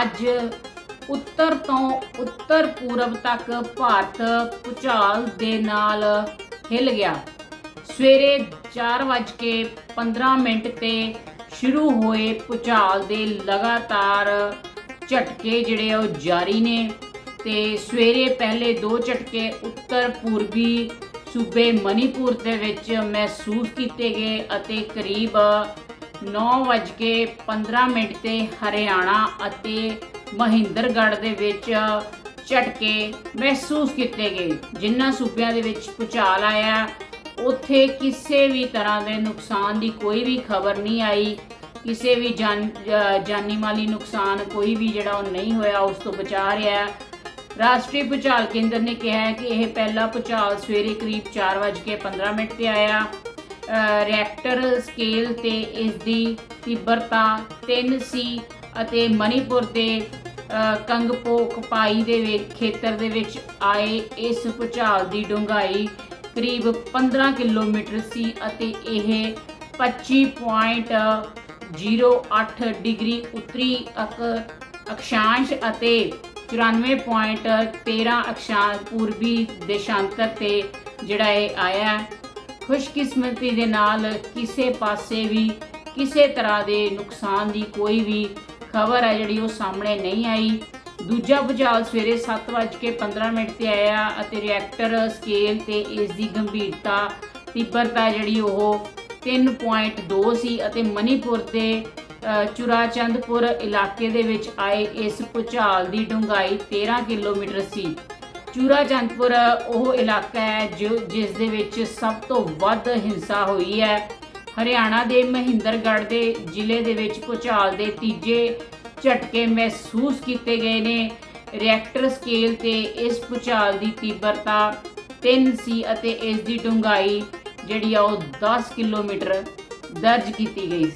ਅੱਜ ਉੱਤਰ ਤੋਂ ਉੱਤਰ ਪੂਰਬ ਤੱਕ ਭਾਰਤ ਭੂਚਾਲ ਦੇ ਨਾਲ ਹਿੱਲ ਗਿਆ। ਸਵੇਰੇ 4:15 ਮਿੰਟ ਤੇ ਸ਼ੁਰੂ ਹੋਏ ਭੂਚਾਲ ਦੇ ਲਗਾਤਾਰ ਝਟਕੇ ਜਿਹੜੇ ਉਹ ਜਾਰੀ ਨੇ ਤੇ ਸਵੇਰੇ ਪਹਿਲੇ ਦੋ ਝਟਕੇ ਉੱਤਰ ਪੂਰਬੀ ਸੂਬੇ ਮਨੀਪੁਰ ਦੇ ਵਿੱਚ ਮਹਿਸੂਸ ਕੀਤੇ ਗਏ ਅਤੇ ਕਰੀਬ 9:15 ਮਿੰਟ ਤੇ ਹਰਿਆਣਾ ਅਤੇ ਮਹਿੰਦਰਗੜ੍ਹ ਦੇ ਵਿੱਚ ਝਟਕੇ ਮਹਿਸੂਸ ਕੀਤੇ ਗਏ। ਜਿਨ੍ਹਾਂ ਸੂਬਿਆਂ ਦੇ ਵਿੱਚ ਭੂਚਾਲ ਆਇਆ, ਉੱਥੇ ਕਿਸੇ ਵੀ ਤਰ੍ਹਾਂ ਦੇ ਨੁਕਸਾਨ ਦੀ ਕੋਈ ਵੀ ਖਬਰ ਨਹੀਂ ਆਈ। ਕਿਸੇ ਵੀ ਜਾਨ ਜਾਨੀ ਮਾਲੀ ਨੁਕਸਾਨ ਕੋਈ ਵੀ ਜਿਹੜਾ ਉਹ ਨਹੀਂ ਹੋਇਆ, ਉਸ ਤੋਂ ਬਚਾ ਰਿਹਾ। ਰਾਸ਼ਟਰੀ ਭੂਚਾਲ ਕੇਂਦਰ ਨੇ ਕਿਹਾ ਹੈ ਕਿ ਇਹ ਪਹਿਲਾ ਭੂਚਾਲ ਸਵੇਰੇ ਕਰੀਬ 4:15 ਮਿੰਟ ਤੇ ਆਇਆ। ਰੈਕਟਰ ਸਕੇਲ ਤੇ ਇਸ ਦੀ ਤੀਬਰਤਾ 3 ਸੀ ਅਤੇ ਮਣੀਪੁਰ ਦੇ ਅ, ਕੰਗਪੋ ਦੇ ਵਿੱਚ ਖੇਤਰ ਦੇ ਵਿੱਚ ਆਏ ਇਸ ਭੂਚਾਲ ਦੀ ਡੂੰਘਾਈ ਕਰੀਬ 15 ਕਿਲੋਮੀਟਰ ਸੀ ਅਤੇ ਇਹ 25.08 ਡਿਗਰੀ ਉੱਤਰੀ ਅਕ- ਅਕਸ਼ਾਂਸ਼ ਅਤੇ 94.13 ਅਕਸ਼ਾਂਸ਼ ਪੂਰਬੀ ਦੇਸ਼ਾਂਤਰ ਤੇ ਜਿਹੜਾ ਇਹ ਆਇਆ। ਖੁਸ਼ਕਿਸਮਤੀ ਦੇ ਨਾਲ ਕਿਸੇ ਪਾਸੇ ਵੀ, ਕਿਸੇ ਤਰ੍ਹਾਂ ਦੇ ਨੁਕਸਾਨ ਦੀ ਕੋਈ ਵੀ ਖਬਰ ਹੈ ਜਿਹੜੀ ਉਹ ਸਾਹਮਣੇ ਨਹੀਂ ਆਈ। ਦੂਜਾ ਭੁਚਾਲ ਸਵੇਰੇ 7:15 ਮਿੰਟ ਤੇ ਆਇਆ ਅਤੇ ਰਿਐਕਟਰ ਸਕੇਲ ਤੇ ਇਸ ਦੀ ਗੰਭੀਰਤਾ, ਤੀਬਰਤਾ ਜਿਹੜੀ ਉਹ 3.2 ਸੀ ਅਤੇ ਮਨੀਪੁਰ ਦੇ ਚੁਰਾਚੰਦਪੁਰ ਇਲਾਕੇ ਦੇ ਵਿੱਚ ਆਏ ਇਸ ਭੁਚਾਲ ਦੀ ਡੂੰਘਾਈ 13 ਕਿਲੋਮੀਟਰ ਸੀ। ਚੂਰਾਚੰਦਪੁਰ ਉਹ ਇਲਾਕਾ ਹੈ ਜੋ ਜਿਸ ਦੇ ਵਿੱਚ ਸਭ ਤੋਂ ਵੱਧ ਹਿੰਸਾ ਹੋਈ ਹੈ। ਹਰਿਆਣਾ ਦੇ ਮਹਿੰਦਰਗੜ੍ਹ ਦੇ ਜ਼ਿਲ੍ਹੇ ਦੇ ਵਿੱਚ ਭੂਚਾਲ ਦੇ ਤੀਜੇ ਝਟਕੇ ਮਹਿਸੂਸ ਕੀਤੇ ਗਏ ਨੇ। ਰਿਐਕਟਰ ਸਕੇਲ ਤੇ ਇਸ ਭੂਚਾਲ ਦੀ ਤੀਬਰਤਾ 3 ਸੀ ਅਤੇ ਇਸ ਦੀ ਡੂੰਘਾਈ ਜਿਹੜੀ ਆ ਉਹ 10 ਕਿਲੋਮੀਟਰ ਦਰਜ ਕੀਤੀ ਗਈ ਸੀ।